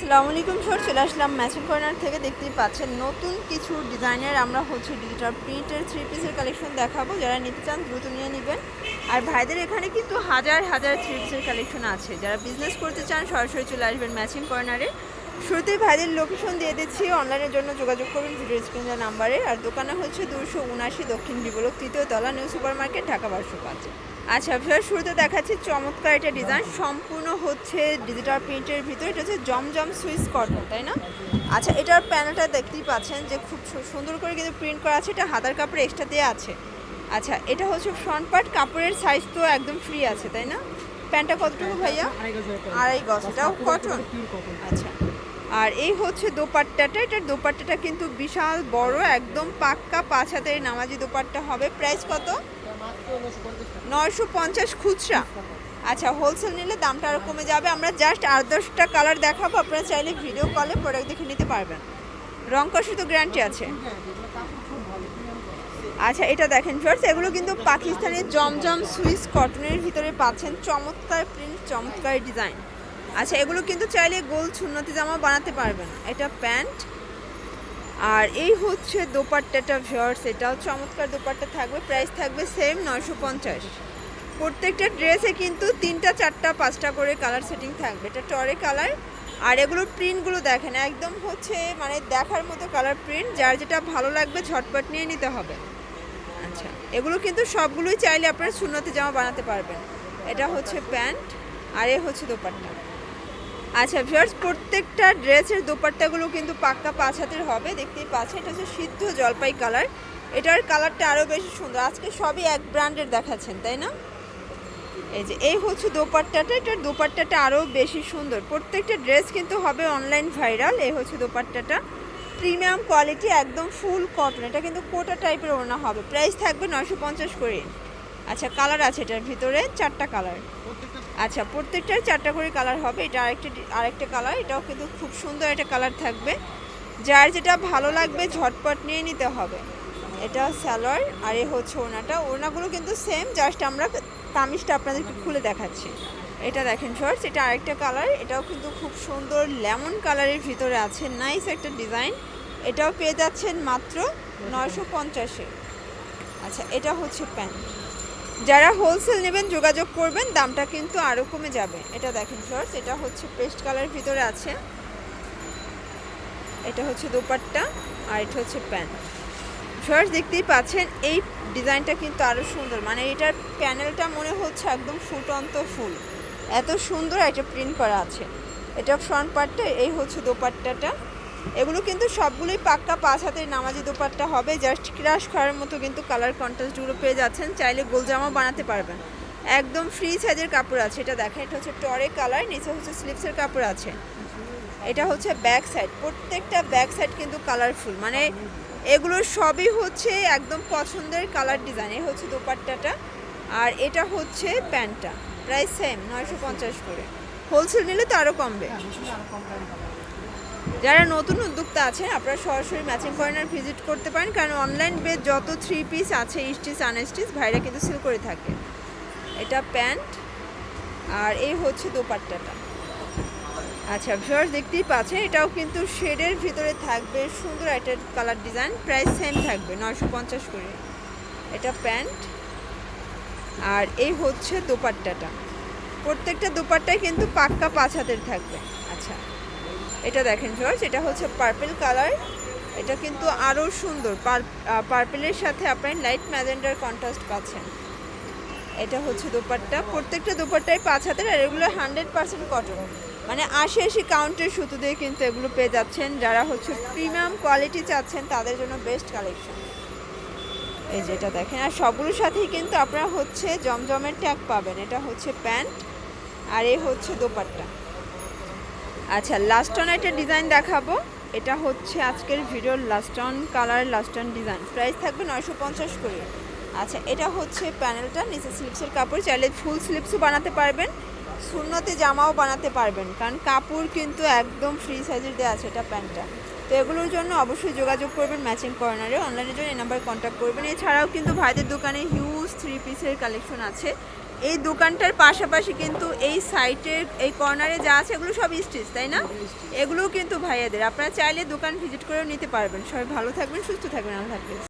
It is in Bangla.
আসসালামু আলাইকুম সর, চলে আসলাম ম্যাচিং কর্নার থেকে। দেখতেই পাচ্ছেন নতুন কিছু ডিজাইনের আমরা হচ্ছে ডিজিটাল প্রিন্টের থ্রি পিসের কালেকশন দেখাবো। যারা নিতে চান, দ্রুত নিয়ে নেবেন। আর ভাইদের এখানে কিন্তু হাজার হাজার থ্রি পিসের কালেকশন আছে। যারা বিজনেস করতে চান, সরাসরি চলে আসবেন ম্যাচিং কর্নারে শুরুতেই ভাইদের লোকেশন দিয়ে দিচ্ছি। অনলাইনের জন্য যোগাযোগ করুন ভিডিও স্ক্রিনের নাম্বারে আর দোকানে হচ্ছে দুশো উনাশি দক্ষিণ বিবলক তৃতীয় তলা নিউ সুপার মার্কেট ঢাকা বারোশো পাঁচ আচ্ছা ফের শুরুতে দেখাচ্ছি চমৎকার একটা ডিজাইন সম্পূর্ণ হচ্ছে ডিজিটাল প্রিন্টের ভিতরে। এটা হচ্ছে জমজম সুইস কটন তাই না? আচ্ছা এটার প্যানেলটা দেখতেই পাচ্ছেন যে খুব সুন্দর করে কিন্তু প্রিন্ট করা আছে। এটা হাতার কাপড় এক্সট্রা দিয়ে আছে। আচ্ছা এটা হচ্ছে ফ্রন্ট পার্ট কাপড়ের সাইজ তো একদম ফ্রি আছে তাই না? প্যান্টটা কতটুকু ভাইয়া? আড়াই গজ এটাও কটন আচ্ছা। আর এই হচ্ছে দোপাট্টাটা। এটার দোপাট্টাটা কিন্তু বিশাল বড়, একদম পাক্কা, পাঁচ হাতের নামাজি দোপাট্টা হবে। প্রাইস কত? নয়শো পঞ্চাশ খুচরা। আচ্ছা হোলসেল নিলে দামটা আরও কমে যাবে। আমরা জাস্ট আট দশটা কালার দেখাবো। আপনারা চাইলে ভিডিও কলে প্রোডাক্ট দেখে নিতে পারবেন। রং কষে তো গ্যারান্টি আছে। আচ্ছা এটা দেখেন ফার্স্ট এগুলো কিন্তু পাকিস্তানের জমজম সুইস কটনের ভিতরে পাচ্ছেন। চমৎকার প্রিন্ট চমৎকার ডিজাইন আচ্ছা এগুলো কিন্তু চাইলে গোল সুন্নতি জামা বানাতে পারবেন। এটা প্যান্ট। আর এই হচ্ছে দোপাট্টাটা ভিওর্স এটাও চমৎকার দোপাট্টা থাকবে, প্রাইস থাকবে সেম নয়শো পঞ্চাশ। প্রত্যেকটা ড্রেসে কিন্তু তিনটা, চারটা, পাঁচটা করে কালার সেটিং থাকবে। এটা টরে কালার। আর এগুলোর প্রিন্টগুলো দেখেন, একদম হচ্ছে মানে দেখার মতো কালার প্রিন্ট, যার যেটা ভালো লাগবে ঝটপট নিয়ে নিতে হবে। আচ্ছা এগুলো কিন্তু সবগুলোই চাইলে আপনারা শূন্যতে জামা বানাতে পারবেন। এটা হচ্ছে প্যান্ট, আর এ হচ্ছে দোপাট্টা। আচ্ছা ভিউয়ার্স প্রত্যেকটা ড্রেসের দোপাট্টাগুলো কিন্তু পাক্কা পাঁচ হাতের হবে, দেখতেই পাচ্ছেন। এটা হচ্ছে সিদ্ধ জলপাই কালার। এটার কালারটা আরও বেশি সুন্দর। আজকে সবই এক ব্র্যান্ডের দেখাচ্ছেন, তাই না? এই যে, এই হচ্ছে দোপাট্টাটা। এটার দোপাট্টাটা আরও বেশি সুন্দর। প্রত্যেকটা ড্রেস কিন্তু হবে অনলাইন ভাইরাল। এই হচ্ছে দোপাট্টাটা। প্রিমিয়াম কোয়ালিটি, একদম ফুল কটন। এটা কিন্তু কোটা টাইপের ওড়না হবে। প্রাইস থাকবে নশো পঞ্চাশ করে। আচ্ছা কালার আছে এটার ভিতরে। চারটা কালার। আচ্ছা প্রত্যেকটার চারটা করে কালার হবে। এটা আরেকটা আরেকটা কালার এটাও কিন্তু খুব সুন্দর একটা কালার থাকবে। যার যেটা ভালো লাগবে ঝটপট নিয়ে নিতে হবে। এটা স্যালোয়ার আর এ হচ্ছে ওনাটা ওনাগুলো কিন্তু সেম জাস্ট আমরা কামিজটা আপনাদেরকে খুলে দেখাচ্ছি। এটা দেখেন শর্টস এটা আরেকটা কালার এটাও কিন্তু খুব সুন্দর লেমন কালারের ভিতরে আছে। নাইস একটা ডিজাইন এটাও পেয়ে যাচ্ছেন মাত্র নয়শো পঞ্চাশে। আচ্ছা এটা হচ্ছে প্যান্ট। যারা হোলসেল নেবেন, যোগাযোগ করবেন, দামটা কিন্তু আরও কমে যাবে। এটা দেখেন শর্টস এটা হচ্ছে পেস্ট কালারের ভিতরে আছে। এটা হচ্ছে দোপাট্টা, আর এটা হচ্ছে প্যান্ট। শর্টস দেখতেই পাচ্ছেন, এই ডিজাইনটা কিন্তু আরও সুন্দর। মানে এটার প্যানেলটা মনে হচ্ছে একদম ফুটন্ত ফুল। এত সুন্দর একটা প্রিন্ট করা আছে। এটা ফ্রন্ট পার্টটা এই হচ্ছে দোপাট্টাটা। এগুলো কিন্তু সবগুলোই পাক্কা পাঁচ হাতের নামাজি দোপাট্টা হবে। জাস্ট ক্রাশ করার মতো কিন্তু কালার কন্ট্রাস্টগুলো পেয়ে যাচ্ছেন। চাইলে গোল জামা বানাতে পারবেন। একদম ফ্রি সাইজের কাপড় আছে। এটা দেখেন, এটা হচ্ছে টরে কালার নিচে হচ্ছে স্লিপসের কাপড় আছে। এটা হচ্ছে ব্যাক সাইড প্রত্যেকটা ব্যাক সাইড কিন্তু কালারফুল মানে এগুলো সবই হচ্ছে একদম পছন্দের কালার ডিজাইন এই হচ্ছে দোপাট্টাটা। আর এটা হচ্ছে প্যান্টটা। প্রাইস সেম নয়শো পঞ্চাশ করে। হোলসেল নিলে তো আরও কমবে। যারা নতুন উদ্যোক্তা আছেন, আপনারা সরাসরি ম্যাচিং কর্নার ভিজিট করতে পারেন। কারণ অনলাইন বেজ যত থ্রি পিস আছে স্টিচ আনস্টিচ ভাইরা কিন্তু সেল করে থাকে। এটা প্যান্ট আর এই হচ্ছে দোপাট্টাটা। আচ্ছা ভিউয়ার্স দেখতেই পাচ্ছেন, এটাও কিন্তু শেডের ভিতরে থাকবে। সুন্দর একটা কালার ডিজাইন প্রাইস সেম থাকবে, নয়শো পঞ্চাশ করে। এটা প্যান্ট আর এই হচ্ছে দোপাট্টাটা। প্রত্যেকটা দোপাট্টায় কিন্তু পাক্কা পাঁচ হাতের থাকবে। আচ্ছা। এটা দেখেন ভিউয়ার্স এটা হচ্ছে পার্পেল কালার এটা কিন্তু আরও সুন্দর। পার্পেলের সাথে আপনার লাইট ম্যাজেন্ডার কন্ট্রাস্ট পাচ্ছেন। এটা হচ্ছে দোপাট্টা। প্রত্যেকটা দোপাট্টাই পাঁচ হাতের আর এগুলো হান্ড্রেড পার্সেন্ট কটন মানে আশি আশি কাউন্টের সুতো দিয়ে কিন্তু এগুলো পেয়ে যাচ্ছেন। যারা হচ্ছে প্রিমিয়াম কোয়ালিটি চাচ্ছেন, তাদের জন্য বেস্ট কালেকশন এই যেটা দেখেন, আর সবগুলোর সাথেই কিন্তু আপনারা হচ্ছে জমজমের ট্যাগ পাবেন। এটা হচ্ছে প্যান্ট, আর এ হচ্ছে দোপাট্টা। আচ্ছা লাস্ট অন একটা ডিজাইন দেখাবো। এটা হচ্ছে আজকের ভিডিওর last one colour last one design price থাকবে নয়শো পঞ্চাশ করে। আচ্ছা এটা হচ্ছে প্যানেলটা নিচে স্লিপসের কাপড়। চাইলে ফুল স্লিপসও বানাতে পারবেন শূন্যতে জামাও বানাতে পারবেন, কারণ কাপড় কিন্তু একদম ফ্রি সাইজের দেওয়া আছে এটা প্যান্টটা। তো এগুলোর জন্য অবশ্যই যোগাযোগ করবেন ম্যাচিং কর্নারে অনলাইনের জন্য এই নাম্বারে কন্ট্যাক্ট করবেন। এছাড়াও কিন্তু ভাইদের দোকানে হিউজ থ্রি পিসের কালেকশন আছে। এই দোকানটার পাশাপাশি কিন্তু এই সাইটের এই কর্নারে যা আছে এগুলো সব স্টিচ তাই না? এগুলোও কিন্তু ভাইয়াদের। আপনারা চাইলে দোকান ভিজিট করেও নিতে পারবেন। সবাই ভালো থাকবেন সুস্থ থাকবেন। আল্লাহ হাফিজ।